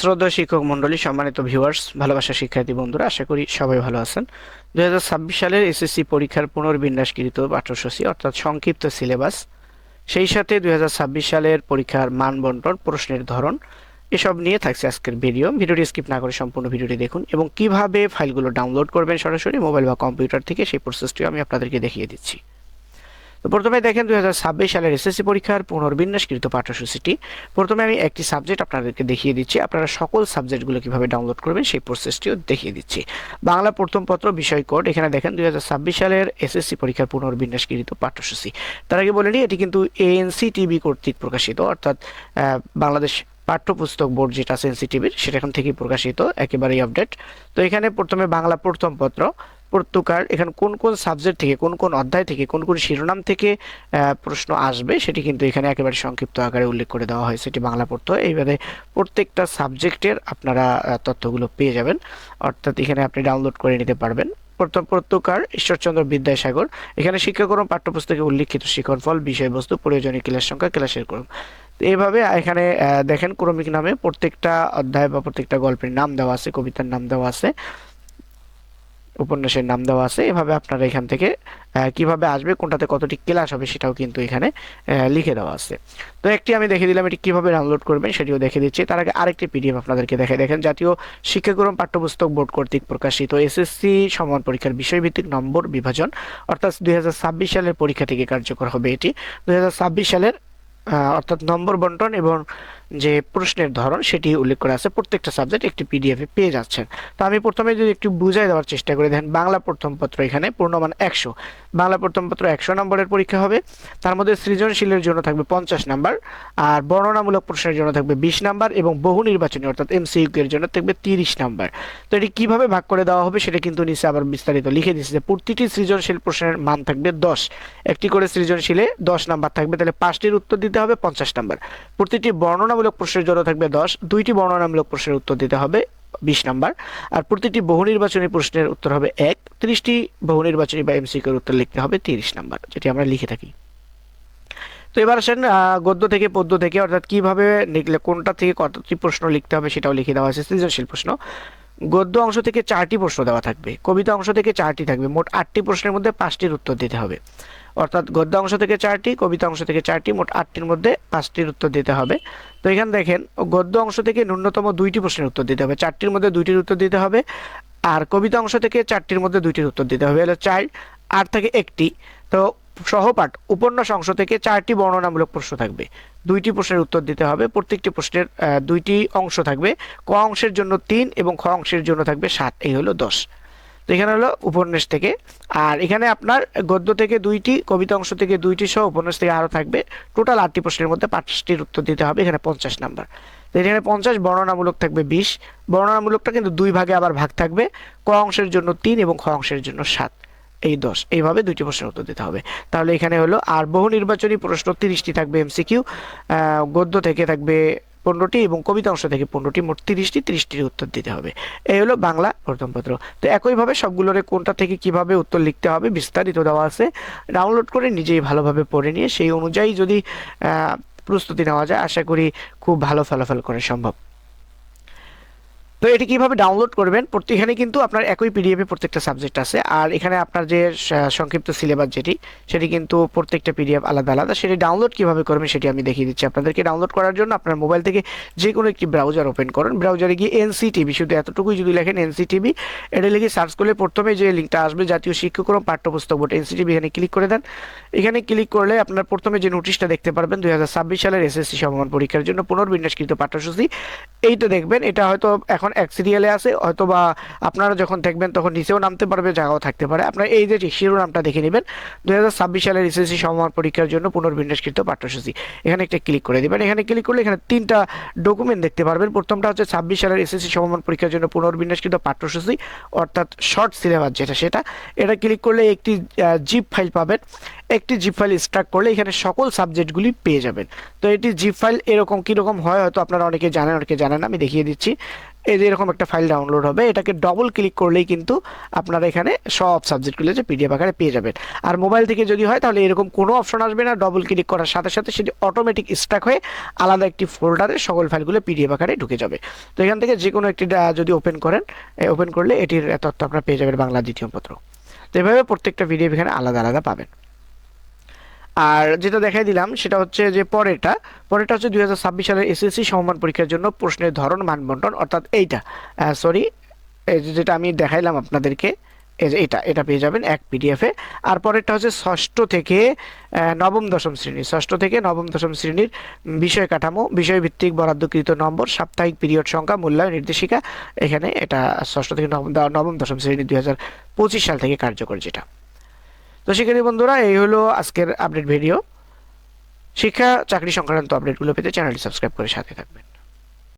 শ্রদ্ধা শিক্ষক মণ্ডলী সম্মানিত ভিউয়ার্স ভালোবাসা শিক্ষার্থী বন্ধুরা, আশা করি সবাই ভালো আছেন। দুই হাজার ছাব্বিশ সালের এসএসসি পরীক্ষার পুনর্বিন্যাসকৃত পাঠ্যসূচি, অর্থাৎ সংক্ষিপ্ত সিলেবাস। সেই সাথে দুই হাজার ছাব্বিশ সালের পরীক্ষার মান বন্টন প্রশ্নের ধরন, এসব নিয়ে থাকছে আজকের ভিডিও। ভিডিওটি স্কিপ না করে সম্পূর্ণ ভিডিওটি দেখুন এবং কীভাবে ফাইলগুলো ডাউনলোড করবেন সরাসরি মোবাইল বা কম্পিউটার থেকে, সেই প্রসেসটিও আমি আপনাদেরকে দেখিয়ে দিচ্ছি। তো প্রথমে দেখেন দুই সালের এসএসসি পরীক্ষার পুনর্বিন্যাসকৃত পাঠ্যসূচিটি। প্রথমে আমি একটি সাবজেক্ট আপনাদেরকে দেখিয়ে দিচ্ছি। আপনারা সকল সাবজেক্টগুলো কীভাবে ডাউনলোড করবেন সেই প্রসেসটিও দেখিয়ে দিচ্ছি। বাংলা প্রথম পত্র, বিষয় কোড, এখানে দেখেন দুই সালের এসএসসি পরীক্ষার পুনর্বিন্যাসকৃত পাঠ্যসূচি। তার আগে বলে এটি কিন্তু এএনসি টিভি কর্তৃক প্রকাশিত, অর্থাৎ বাংলাদেশ পাঠ্যপুস্তক বোর্ড যেটা আছে এনসিটিভির, সেটা এখন থেকেই প্রকাশিত, একেবারেই আপডেট তো এখানে প্রথমে বাংলা প্রথম পত্র প্রত্যুকার এখানে কোন কোন সাবজেক্ট থেকে, কোন কোন অধ্যায় থেকে, কোন কোন শিরোনাম থেকে প্রশ্ন আসবে সেটি কিন্তু এখানে একেবারে সংক্ষিপ্ত আকারে উল্লেখ করে দেওয়া হয়েছে। এটি বাংলা পড়তে হয়। এইভাবে প্রত্যেকটা সাবজেক্টের আপনারা তথ্যগুলো পেয়ে যাবেন। অর্থাৎ এখানে আপনি ডাউনলোড করে নিতে পারবেন। প্রথম প্রত্যকার ঈশ্বরচন্দ্র বিদ্যাসাগর। এখানে শিক্ষাক্রম পাঠ্যপুস্তকে উল্লিখিত শিক্ষণফল বিষয়বস্তু, প্রয়োজনীয় ক্লাস সংখ্যা, ক্লাসের ক্রম। তো এইভাবে এখানে দেখেন ক্রমিক নামে প্রত্যেকটা অধ্যায় বা প্রত্যেকটা গল্পের নাম দেওয়া আছে, কবিতার নাম দেওয়া আছে। উপন্যাসের নাম দেওয়া আছে। এভাবে আপনারা এখান থেকে কীভাবে আসবে, কোনটাতে কতটি ক্লাস হবে সেটাও কিন্তু এখানে লিখে দেওয়া আছে। তো একটি আমি দেখে দিলাম, এটি কীভাবে ডাউনলোড করবেন সেটিও দেখে দিচ্ছি। তার আগে আরেকটি পিডিএফ আপনাদেরকে দেখে দেখেন। জাতীয় শিক্ষাক্রম পাঠ্যপুস্তক বোর্ড কর্তৃক প্রকাশিত এসএসসি সমান পরীক্ষার বিষয়ভিত্তিক নম্বর বিভাজন, অর্থাৎ দুই হাজার ছাব্বিশ সালের পরীক্ষা থেকে কার্যকর হবে এটি। দুই হাজার ছাব্বিশ সালের অর্থাৎ নম্বর বন্টন এবং যে প্রশ্নের ধরন, সেটি উল্লেখ করা আছে। প্রত্যেকটা সাবজেক্ট একটি পিডিএফে পেয়ে যাচ্ছেন। তো আমি প্রথমে যদি একটু বুঝাই দেওয়ার চেষ্টা করি, দেখেন বাংলা প্রথম পত্র এখানে পূর্ণমান একশো। বাংলা প্রথম পত্র একশো নম্বরের পরীক্ষা হবে। তার মধ্যে সৃজনশীলের জন্য থাকবে পঞ্চাশ নাম্বার, আর বর্ণনামূলক প্রশ্নের জন্য থাকবে বিশ নাম্বার এবং বহু নির্বাচনী, অর্থাৎ এমসিইউ এর জন্য থাকবে তিরিশ নাম্বার। তো এটি কীভাবে ভাগ করে দেওয়া হবে সেটা কিন্তু নিচে আবার বিস্তারিত লিখে দিচ্ছে যে প্রতিটি সৃজনশীল প্রশ্নের মান থাকবে দশ। একটি করে সৃজনশীলে দশ নাম্বার থাকবে, তাহলে পাঁচটির উত্তর দিতে হবে পঞ্চাশ নাম্বার। প্রতিটি বর্ণনামূলক প্রশ্নের জন্য থাকবে দশ, দুইটি বর্ণনামূলক প্রশ্নের উত্তর দিতে হবে বিশ নাম্বার, আর প্রতিটি বহু নির্বাচনী প্রশ্নের উত্তর হবে এক, ত্রিশটি বহু নির্বাচনী বা এমসিকিউর উত্তর লিখতে হবে তিরিশ নাম্বার, যেটি আমরা লিখে থাকি। তো এবার আসেন গদ্য থেকে পদ্য থেকে, অর্থাৎ কীভাবে লিখলে কোনটা থেকে কতটি প্রশ্ন লিখতে হবে সেটাও লিখে দেওয়া হয়েছে, সৃজনশীল প্রশ্ন। গদ্য অংশ থেকে চারটি প্রশ্ন দেওয়া থাকবে, কবিতা অংশ থেকে চারটি থাকবে, মোট আটটি প্রশ্নের মধ্যে পাঁচটির উত্তর দিতে হবে। অর্থাৎ গদ্য অংশ থেকে চারটি, কবিতা অংশ থেকে চারটি, মোট আটটির মধ্যে পাঁচটির উত্তর দিতে হবে। তো এখানে দেখেন, গদ্য অংশ থেকে ন্যূনতম দুইটি প্রশ্নের উত্তর দিতে হবে। চারটির মধ্যে দুইটির উত্তর দিতে হবে, আর কবিতা অংশ থেকে চারটির মধ্যে দুইটির উত্তর দিতে হবে। হলো চার আট থেকে একটি। তো সহপাঠ উপন্যাস অংশ থেকে চারটি বর্ণনামূলক প্রশ্ন থাকবে। দুইটি প্রশ্নের উত্তর দিতে হবে, প্রত্যেকটি প্রশ্নের দুইটি অংশ থাকবে। ক অংশের জন্য তিন এবং খ অংশের জন্য থাকবে সাত, এই হলো দশ। তো এখানে হলো উপন্যাস থেকে। আর এখানে আপনার গদ্য থেকে দুইটি, কবিতা অংশ থেকে দুইটি সহ উপন্যাস থেকে আরও থাকবে। টোটাল আটটি প্রশ্নের মধ্যে পাঁচটির উত্তর দিতে হবে, এখানে পঞ্চাশ নাম্বার। তো এখানে পঞ্চাশ, বর্ণনামূলক থাকবে বিশ। বর্ণনামূলকটা কিন্তু দুই ভাগে আবার ভাগ থাকবে। ক অংশের জন্য তিন এবং খ অংশের জন্য সাত। এই দশ। এইভাবে দুইটি প্রশ্নের উত্তর দিতে হবে। তাহলে এখানে হলো, আর বহু নির্বাচনী প্রশ্ন তিরিশটি থাকবে এমসিকিউ গদ্য থেকে থাকবে পনেরোটি এবং কবিতা অংশ থেকে পনেরোটি, মোট তিরিশটি, তিরিশটির উত্তর দিতে হবে। এই হলো বাংলা প্রথমপত্র। তো একইভাবে সবগুলোর কোনটা থেকে কীভাবে উত্তর লিখতে হবে বিস্তারিত দেওয়া আছে। ডাউনলোড করে নিজেই ভালোভাবে পড়ে নিয়ে সেই অনুযায়ী যদি প্রস্তুতি নেওয়া যায়, আশা করি খুব ভালো ফলাফল করা সম্ভব। তো এটি কীভাবে ডাউনলোড করবেন? প্রত্যেকখানে কিন্তু আপনার একই পিডিএফে প্রত্যেকটা সাবজেক্ট আছে। আর এখানে আপনার যে সংক্ষিপ্ত সিলেবাস যেটি, সেটি কিন্তু প্রত্যেকটা পিডিএফ আলাদা আলাদা। সেটি ডাউনলোড কীভাবে করবেন সেটি আমি দেখিয়ে দিচ্ছি আপনাদেরকে। ডাউনলোড করার জন্য আপনার মোবাইল থেকে যে কোনো একটি ব্রাউজার ওপেন করুন। ব্রাউজারে গিয়ে এনসিটিভি শুধু এতটুকুই যদি লেখেন এনসিটিভি এটা লিখে সার্চ করলে প্রথমে যে লিঙ্কটা আসবে, জাতীয় শিক্ষাক্রম পাঠ্যপুস্তক বোর্ড এনসিটিভি এখানে ক্লিক করে দেন। এখানে ক্লিক করলে আপনার প্রথমে যে নোটিশটা দেখতে পারবেন দু হাজার ছাব্বিশ সালের এসএসসি সমমান পরীক্ষার জন্য পুনর্বিন্যাসকৃত পাঠ্যসূচি। এইটা দেখবেন, এটা হয়তো এখন এক সিরিয়ালে আছে হয়তো বা আপনারা যখন দেখবেন তখন নিচেও নামতে পারবে, জায়গাও থাকতে পারে। আপনার এই যে শিরোনামটা দেখে নেবেন, দুই হাজার ছাব্বিশ সালের এসএসসি সমমান পরীক্ষার জন্য পুনর্বিন্যাসকৃত পাঠ্যসূচি। এখানে একটা ক্লিক করে দেবেন। এখানে ক্লিক করলে এখানে তিনটা ডকুমেন্ট দেখতে পারবেন। প্রথমটা হচ্ছে ছাব্বিশ সালের এসএসসি সমমান পরীক্ষার জন্য পুনর্বিন্যাসকৃত পাঠ্যসূচি, অর্থাৎ শর্ট সিলেবাস যেটা সেটা। এটা ক্লিক করলে একটি জিপ ফাইল পাবেন। একটি জিপ ফাইল স্ট্রাক করলে এখানে সকল সাবজেক্টগুলি পেয়ে যাবেন। তো এটি জিপ ফাইল এরকম কীরকম হয়, হয়তো আপনারা অনেকে জানেন অনেকে জানেন আমি দেখিয়ে দিচ্ছি। এই যে এরকম একটা ফাইল ডাউনলোড হবে, এটাকে ডবল ক্লিক করলেই কিন্তু আপনারা এখানে সব সাবজেক্টগুলো যে পিডিএফ আকারে পেয়ে যাবেন। আর মোবাইল থেকে যদি হয়, তাহলে এরকম কোনো অপশন আসবে না। ডবল ক্লিক করার সাথে সাথে সেটি অটোমেটিক স্ট্যাক হয়ে আলাদা একটি ফোল্ডারে সকল ফাইলগুলো পিডিএফ আকারে ঢুকে যাবে। তো এখান থেকে যে কোনো একটি যদি ওপেন করেন ওপেন করলে এটির তথ্য আপনারা পেয়ে যাবেন বাংলা দ্বিতীয় পত্র। তো এভাবে প্রত্যেকটা পিডিএফ এখানে আলাদা আলাদা পাবেন। আর যেটা দেখাই দিলাম, সেটা হচ্ছে যে পরেরটা। পরেরটা হচ্ছে দুই হাজার ছাব্বিশ সালের এসএসসি সমমান পরীক্ষার জন্য প্রশ্নের ধরন, মানবন্টন, অর্থাৎ এইটা। সরি যেটা আমি দেখাইলাম আপনাদেরকে এটা এটা পেয়ে যাবেন এক পিডিএফে আর পরেরটা হচ্ছে ষষ্ঠ থেকে নবম দশম শ্রেণি ষষ্ঠ থেকে নবম দশম শ্রেণির বিষয় কাঠামো, বিষয়ভিত্তিক বরাদ্দকৃত নম্বর, সাপ্তাহিক পিরিয়ড সংখ্যা, মূল্যায়ন নির্দেশিকা। এখানে এটা ষষ্ঠ থেকে নবম দশম শ্রেণি দুই সাল থেকে কার্যকর যেটা। তো শিক্ষার্থী বন্ধুরা, এই হলো আজকের আপডেট ভিডিও শিক্ষা, চাকরি সংক্রান্ত আপডেটগুলো পেতে চ্যানেলটি সাবস্ক্রাইব করে সাথে থাকবেন।